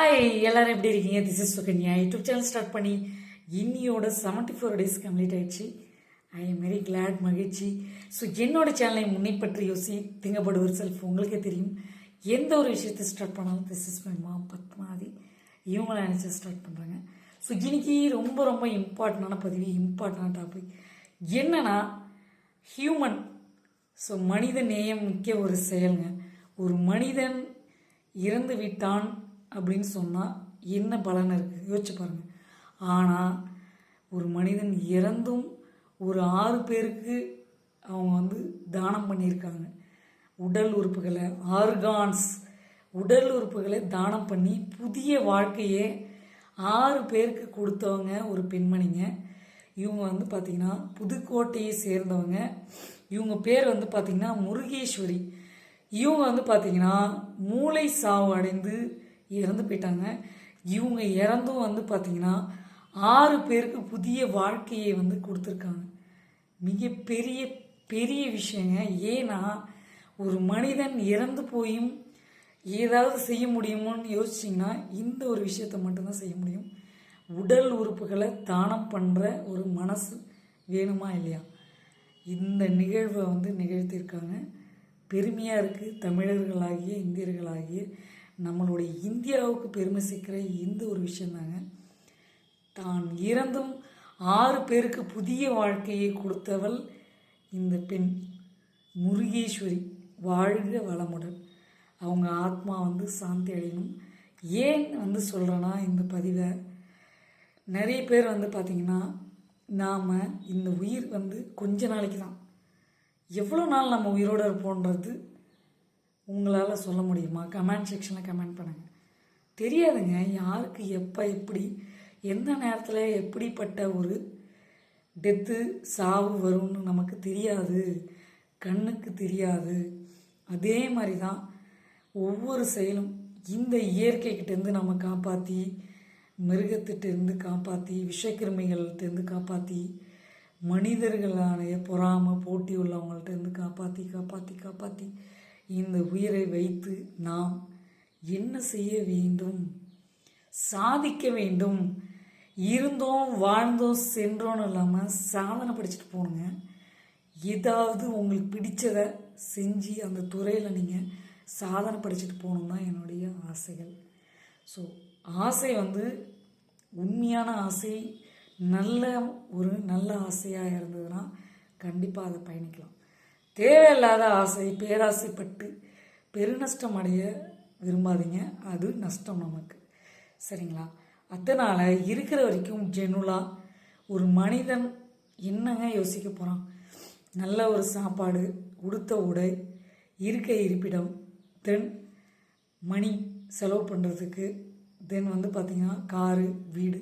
Hi எல்லாரும் எப்படி இருக்கீங்க? This is Sukanya. YouTube channel start பண்ணி இன்னியோட செவன்ட்டி ஃபோர் டேஸ் கம்ப்ளீட் ஆயிடுச்சு. ஐ எம் வெரி கிளாட் மகிழ்ச்சி. ஸோ என்னோட சேனலை முன்னை பற்றி யோசி திங்கப்படுவர் செல்ஃப் உங்களுக்கே தெரியும். எந்த ஒரு விஷயத்தை ஸ்டார்ட் பண்ணாலும் திஸ் இஸ் மை மா பத்மாதி. இவங்கள நினச்சி ஸ்டார்ட் பண்ணுறாங்க ஸோ இன்னைக்கு ரொம்ப ரொம்ப இம்பார்ட்டண்டான பதிவு இம்பார்ட்டண்டான டாபிக் என்னன்னா ஹியூமன் ஸோ மனித நேயம் மிக்க ஒரு செயலுங்க. ஒரு மனிதன் இறந்து விட்டான் அப்படின்னு சொன்னால் என்ன பலன் இருக்குது யோசிச்சு பாருங்கள் ஆனால் ஒரு மனிதன் இறந்தும் ஒரு ஆறு பேருக்கு அவங்க வந்து தானம் பண்ணியிருக்காங்க. உடல் உறுப்புகளை ஆர்கான்ஸ் உடல் உறுப்புகளை தானம் பண்ணி புதிய வாழ்க்கையே ஆறு பேருக்கு கொடுத்தவங்க ஒரு பெண்மணிங்க. இவங்க வந்து பார்த்திங்கன்னா புதுக்கோட்டையை சேர்ந்தவங்க. இவங்க பேர் வந்து பார்த்திங்கன்னா முருகேஸ்வரி. இவங்க வந்து பார்த்திங்கன்னா மூளை சாவு அடைந்து இறந்து போயிட்டாங்க. இவங்க இறந்தும் வந்து பார்த்திங்கன்னா ஆறு பேருக்கு புதிய வாழ்க்கையை வந்து கொடுத்துருக்காங்க. மிகப்பெரிய பெரிய விஷயங்க. ஏன்னா ஒரு மனிதன் இறந்து போயும் ஏதாவது செய்ய முடியுமோன்னு யோசிச்சிங்கன்னா இந்த ஒரு விஷயத்த மட்டும்தான் செய்ய முடியும். உடல் உறுப்புகளை தானம் பண்ணுற ஒரு மனசு வேணுமா இல்லையா? இந்த நிகழ்வை வந்து நிகழ்த்தியிருக்காங்க. பெருமையாக இருக்குது தமிழர்களாகிய இந்தியர்களாகிய நம்மளுடைய இந்தியாவுக்கு பெருமை சேர்க்கிற இந்த ஒரு விஷயந்தாங்க தான் இறந்தும் ஆறு பேருக்கு புதிய வாழ்க்கையை கொடுத்தவள் இந்த பெண். முருகேஸ்வரி வாழ்க வளமுடன். அவங்க ஆத்மா வந்து சாந்தி அடையணும். ஏன் வந்து சொல்கிறேன்னா இந்த பதிவை நிறைய பேர் வந்து பார்த்திங்கன்னா நாம் இந்த உயிர் வந்து கொஞ்ச நாளைக்கு தான். எவ்வளோ நாள் நம்ம உயிரோடு இருப்போன்றது உங்களால் சொல்ல முடியுமா? கமெண்ட் செக்ஷனில் கமெண்ட் பண்ணுங்கள் தெரியாதுங்க யாருக்கு எப்போ எப்படி எந்த நேரத்தில் எப்படிப்பட்ட ஒரு டெத்து சாவு வரும்னு நமக்கு தெரியாது. கண்ணுக்கு தெரியாது. அதே மாதிரி தான் ஒவ்வொரு செயலும் இந்த இயற்கைக்கிட்டேருந்து நம்ம காப்பாற்றி மிருகத்திட்டேருந்து காப்பாற்றி விஷக்கிருமிகள்கிட்டேருந்து காப்பாற்றி மனிதர்களான பொறாமை போட்டி உள்ளவங்கள்ட்டேருந்து காப்பாற்றி காப்பாற்றி காப்பாற்றி இந்த உயிரை வைத்து நாம் என்ன செய்ய வேண்டும்? சாதிக்க வேண்டும். இருந்தோம் வாழ்ந்தோம் சென்றோன்னு இல்லாமல் சாதனை படிச்சுட்டு போகணுங்க ஏதாவது உங்களுக்கு பிடிச்சதை செஞ்சு அந்த துறையில் நீங்கள் சாதனை படிச்சுட்டு போகணும் தான் என்னுடைய ஆசைகள். ஸோ ஆசை வந்து உண்மையான ஆசை நல்ல ஒரு நல்ல ஆசையாக இருந்ததுன்னா கண்டிப்பாக அதை பயணிக்கலாம். தேவையில்லாத ஆசை பேராசைப்பட்டு பெருநஷ்டம் அடைய விரும்பாதீங்க. அது நஷ்டம் நமக்கு. சரிங்களா? அதனால் இருக்கிற வரைக்கும் ஜெனுலாக ஒரு மனிதன் என்னங்க யோசிக்க போகிறான் நல்ல ஒரு சாப்பாடு உடுத்த உடை இருக்க இருப்பிடம் தென் மணி செலவு பண்ணுறதுக்கு தென் வந்து பார்த்திங்கன்னா காரு வீடு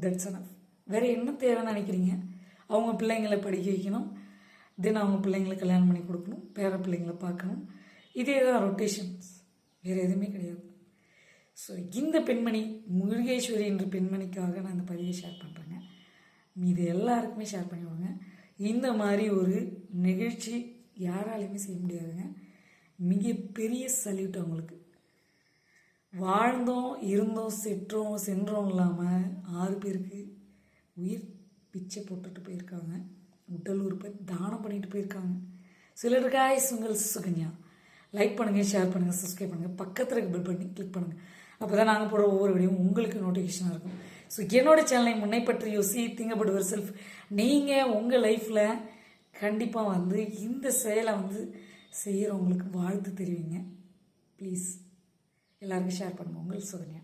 தட்ஸ் அனஃப் வேறு என்ன தேவைன்னு நினைக்கிறீங்க? அவங்க பிள்ளைங்களை படிக்க வைக்கணும். தென் அவங்க பிள்ளைங்களை கல்யாணம் பண்ணி கொடுக்கணும் பேர பிள்ளைங்களை பார்க்கணும். இதே தான் ரொட்டேஷன்ஸ் வேறு எதுவுமே கிடையாது. ஸோ இந்த பெண்மணி முருகேஸ்வரி என்ற பெண்மணிக்காக நான் இந்த பதிவை ஷேர் பண்ணுறேங்க இது எல்லாருக்குமே ஷேர் பண்ணிவிடுங்க இந்த மாதிரி ஒரு நிகழ்ச்சி யாராலையுமே செய்ய முடியாதுங்க. மிகப்பெரிய சல்யூட் அவங்களுக்கு. வாழ்ந்தோம் இருந்தோம் செற்றோம் சென்றோம் இல்லாமல் ஆறு பேருக்கு உயிர் பிச்சை போட்டுட்டு போயிருக்காங்க. உடல் உறுப்பை தானம் பண்ணிட்டு போயிருக்காங்க. சிலர் காய்ஸ் உங்கள் சுகன்யா. லைக் பண்ணுங்கள் ஷேர் பண்ணுங்கள் சப்ஸ்கிரைப் பண்ணுங்கள் பக்கத்தில் இருக்க பில் பண்ணி கிளிக் பண்ணுங்கள் அப்போ தான் நாங்கள் போடுற ஒவ்வொரு வீடியோவும் உங்களுக்கு நோட்டிஃபிகேஷனாக இருக்கும். ஸோ என்னோட சேனலை முன்னை பற்றி யோசி திங்கப்படுவர் செல்ஃப் நீங்கள் உங்கள் லைஃப்பில் கண்டிப்பாக வந்து இந்த செயலை வந்து செய்கிறவங்களுக்கு வாழ்த்து தெரிவிங்க. ப்ளீஸ் எல்லாருக்கும் ஷேர் பண்ணுங்கள் உங்கள் சுகன்யா.